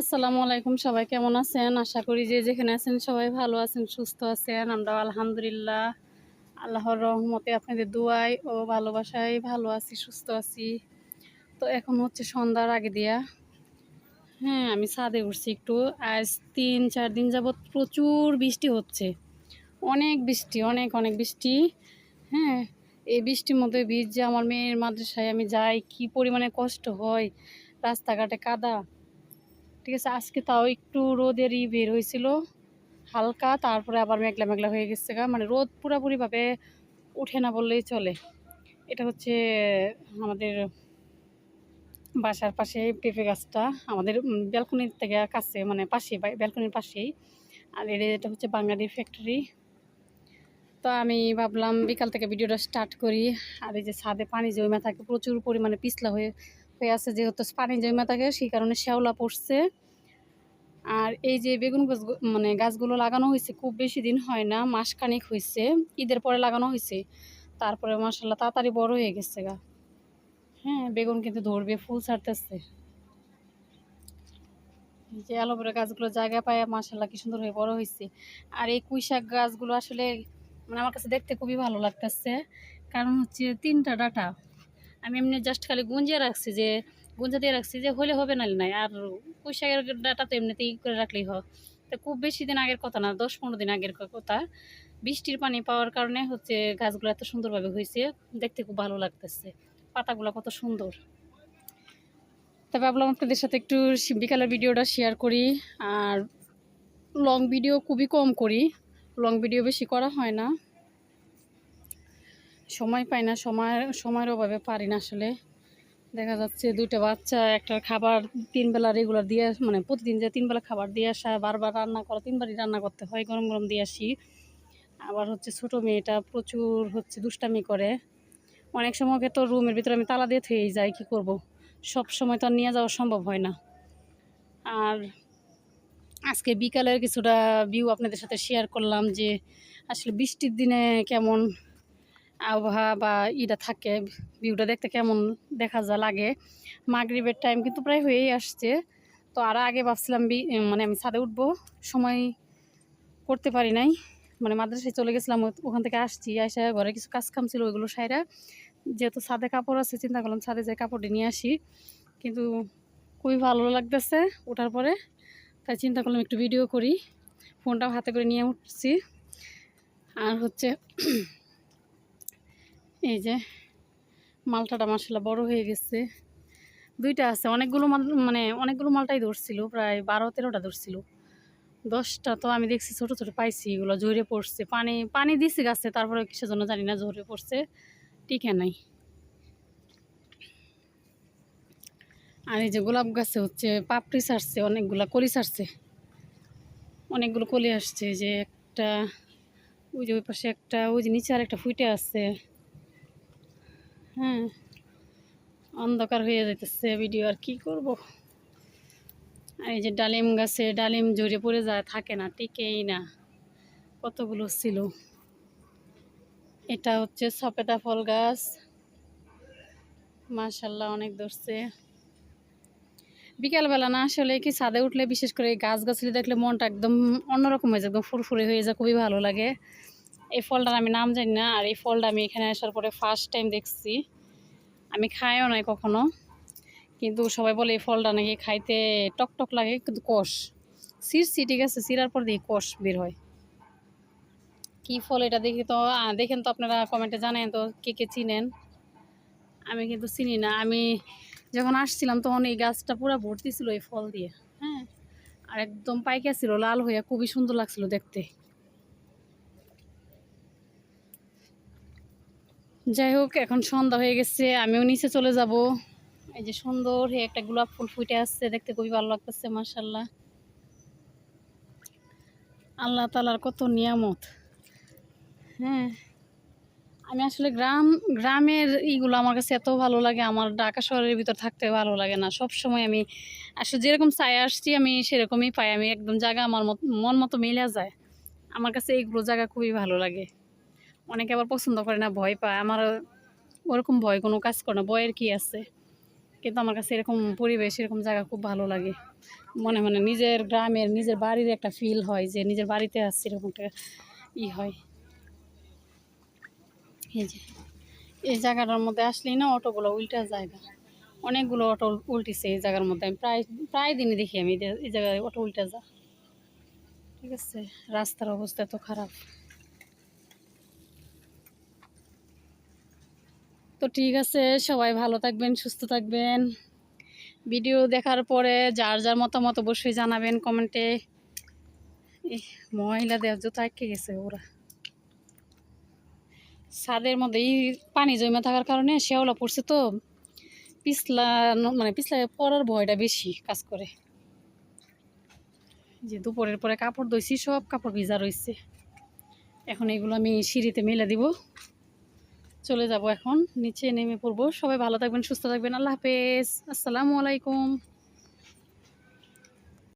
আসসালামু আলাইকুম, সবাই কেমন আছেন? আশা করি যে যেখানে আছেন সবাই ভালো আছেন, সুস্থ আছেন। আমরা আলহামদুলিল্লাহ, আল্লাহর রহমতে আপনাদের দুয়াই ও ভালোবাসায় ভালো আছি, সুস্থ আছি। তো এখন হচ্ছে সন্ধ্যার আগে দিয়া। হ্যাঁ আমি ছাদে উঠছি একটু। আজ তিন, চার দিন যাবৎ প্রচুর বৃষ্টি হচ্ছে। অনেক বৃষ্টি, অনেক অনেক বৃষ্টি। হ্যাঁ এই বৃষ্টির মধ্যে ভিজে আমার মেয়ের মাদ্রাসায় আমি যাই, কি পরিমাণে কষ্ট হয়। রাস্তাঘাটে কাদা। ঠিক আছে, আজকে তাও একটু রোদেরই বের হয়েছিল। হালকা, তারপরে আবার মেঘলা মেঘলা হয়ে গেছে মানে রোদ পুরাপুরিভাবে উঠে না বললেই চলে। এটা হচ্ছে আমাদের বাসার পাশে পেঁপে গাছটা, আমাদের ব্যালকনির থেকে কাছে মানে পাশে ব্যালকনির পাশেই। আর এটা হচ্ছে বাঙালি ফ্যাক্টরি। তো আমি ভাবলাম বিকাল থেকে ভিডিওটা স্টার্ট করি। আর এই যে ছাদে পানি জমে থাকে, প্রচুর পরিমাণে পিছলা হয়ে আছে যেহেতু পানি জমে থাকে, সেই কারণে শ্যাওলা পড়ছে। আর এই যে বেগুন গাছ মানে গাছগুলো লাগানো হয়েছে, খুব বেশি দিন হয় না, মাসখানেক হয়েছে। ঈদের পরে লাগানো হয়েছে। তারপরে মাসাল্লাহ তাড়াতাড়ি বড় হয়ে গেছে গা। হ্যাঁ বেগুন কিন্তু ধরবে, ফুল ছাড়তেছে। যে অ্যালোভেরা গাছগুলো জায়গা পায় মাসাল্লাহ কি সুন্দর হয়ে বড় হয়েছে। আর এই কুই শাক গাছগুলো আসলে মানে আমার কাছে দেখতে খুবই ভালো লাগতেছে। কারণ হচ্ছে তিনটা ডাটা। আমি এমনি জাস্ট খালি গুঞ্জিয়ে রাখছি যে, গুঞ্জা দিয়ে রাখছি যে, হলে হবে নাহলে নাই। আর পুঁই শাকের ডাটা তো এমনিতেই করে রাখলেই হয়। তো খুব বেশি দিন আগের কথা না, দশ পনেরো দিন আগের কথা। বৃষ্টির পানি পাওয়ার কারণে হচ্ছে গাছগুলো এত সুন্দরভাবে হয়েছে, দেখতে খুব ভালো লাগতেছে। পাতাগুলো কত সুন্দর। তবে ভাবলাম আপনাদের সাথে একটু বিকালের ভিডিওটা শেয়ার করি। আর লং ভিডিও খুবই কম করি। লং ভিডিও বেশি করা হয় না। সময় পাই না, সময়, সময়ের অভাবে পারি না আসলে। দেখা যাচ্ছে দুইটা বাচ্চা, একটা খাবার তিনবেলা রেগুলার দিয়ে মানে প্রতিদিন যে তিনবেলা খাবার দিয়ে আসা, বারবার রান্না করা, তিনবারই রান্না করতে হয়, গরম গরম দিয়ে আসি। আবার হচ্ছে ছোট মেয়েটা প্রচুর হচ্ছে দুষ্টামি করে। অনেক সময় তো রুমের ভিতরে আমি তালা দিয়ে থুয়েই যাই, কি করব। সব সময় তো আর নিয়ে যাওয়া সম্ভব হয় না। আর আজকে বিকালের কিছুটা ভিউ আপনাদের সাথে শেয়ার করলাম যে, আসলে বৃষ্টির দিনে কেমন আবহাওয়া বা ইটা থাকে ভিউটা দেখতে কেমন দেখা যা লাগে। মাগরিবের টাইম কিন্তু প্রায় হয়েই আসছে। তো আর আগে ভাবছিলাম মানে আমি ছাদে উঠবো, সময় করতে পারি নাই। মানে মাদ্রাসায় চলে গেছিলাম ওখান থেকে আসছি আসে ঘরে কিছু কাজ কাম ছিল ওইগুলো সাইরা। যেহেতু ছাদে কাপড় আছে, চিন্তা করলাম ছাদে যে কাপড়টি নিয়ে আসি। কিন্তু খুবই ভালো লাগতেছে ওঠার পরে। তাই চিন্তা করলাম একটু ভিডিও করি। ফোনটাও হাতে করে নিয়ে উঠছি। আর হচ্ছে এই যে মালটাটা মাসাল্লাহ বড় হয়ে গেছে। দুইটা আছে, অনেকগুলো মানে অনেকগুলো মালটাই ধরছিল, প্রায় বারো, তেরোটা ধরছিল। দশটা তো আমি দেখছি ছোট ছোট পাইছি, এগুলো ঝরে পড়ছে। পানি পানি দিছি গাছে তারপরে কিসের জন্য জানি না, ঝরে পড়ছে, টিকে নাই। আর এই যে গোলাপ গাছে হচ্ছে, পাপড়ি ছাড়ছে অনেকগুলা কলি ছাড়ছে অনেকগুলো কলি আসছে যে একটা, ওই যে ওই পাশে একটা, ওই যে নিচে আর একটা ফুটে আছে। হ্যাঁ অন্ধকার হয়ে যাইতেছে ভিডিও আর কি করব? এই যে ডালিম গাছে, ডালিম জড়িয়ে পড়ে যায়, থাকে না, টিকেই না। কতগুলো ছিল? এটা হচ্ছে সপেতা ফল গাছ। মাশাল্লাহ অনেক ধরছে। বিকালবেলা না, আসলে কি ছাদে উঠলে বিশেষ করে গাছ গাছলি দেখলে মনটা একদম অন্যরকম হয়ে যায়, একদম ফুরফুরে হয়ে যায়, খুবই ভালো লাগে। এই ফলটার আমি নাম জানি না, আর এই ফলটা আমি এখানে আসার পরে ফার্স্ট টাইম দেখছি। আমি খাইও নাই কখনো, কিন্তু সবাই বলে এই ফলটা নাকি খাইতে টক টক লাগে, কিন্তু কষ। সিরছি ঠিক আছে সিরার পর দিয়ে কষ বের হয়। কি ফল এটা দেখি তো দেখেন তো আপনারা কমেন্টে জানেন তো কে কে চিনেন। আমি কিন্তু চিনি না, আমি যখন আসছিলাম তখন এই গাছটা পুরো ভর্তি ছিল এই ফল দিয়ে হ্যাঁ। আর একদম পাইকা ছিল, লাল হইয়া খুবই সুন্দর লাগছিল দেখতে। যাই হোক, এখন সন্ধ্যা হয়ে গেছে, আমিও নিচে চলে যাব। এই যে সুন্দর একটা গোলাপ ফুল ফুটে আসছে, দেখতে খুবই ভালো লাগতেছে মার্শাল্লাহ আল্লাহ তালার কত নিয়ামত। হ্যাঁ আমি আসলে গ্রাম, গ্রামের ইগুলো আমার কাছে এত ভালো লাগে, আমার ঢাকা শহরের ভিতর থাকতে ভালো লাগে না। সব সময় আমি আসলে যেরকম চাই আসছি, আমি সেরকমই পাই, আমি একদম জায়গা আমার মন মতো মিলে যায়। আমার কাছে এইগুলো জায়গা খুবই ভালো লাগে। অনেকে আবার পছন্দ করে না, ভয় পায়। আমার ওরকম ভয়, কোনো কাজ করে না। ভয়ের কি আছে? কিন্তু আমার কাছে এরকম পরিবেশ, এরকম জায়গা খুব ভালো লাগে। মনে মনে নিজের গ্রামের, নিজের বাড়ির একটা ফিল হয় যে নিজের বাড়িতে আসছে এরকম একটা ই হয়। এই যে, এই জায়গাটার মধ্যে আসলেই না অটোগুলো উল্টা জায়গা। অনেকগুলো অটো উল্টিছে এই জায়গার মধ্যে। আমি প্রায় প্রায় দিনই দেখি আমি এই জায়গায় অটো উল্টা যা ঠিক আছে? রাস্তার অবস্থা তো খারাপ। তো ঠিক আছে, সবাই ভালো থাকবেন, সুস্থ থাকবেন। ভিডিও দেখার পরে যার যার মতামত অবশ্যই জানাবেন কমেন্টে। মহিলা মহিলাদের জুতো আটকে গেছে ওরা। ছাদের মধ্যে এই পানি জমে থাকার কারণে শেওলা পড়ছে তো। পিছলা মানে পিছলা পড়ার ভয়টা বেশি কাজ করে। যে দুপুরের পরে কাপড় ধুইছি, সব কাপড় ভিজা রয়েছে এখন এগুলো আমি সিঁড়িতে মেলে দিব। চলে যাব এখন। নিচে নেমে পড়ব। সবাই ভালো থাকবেন, সুস্থ থাকবেন। আল্লাহ হাফেজ। আসসালামু আলাইকুম।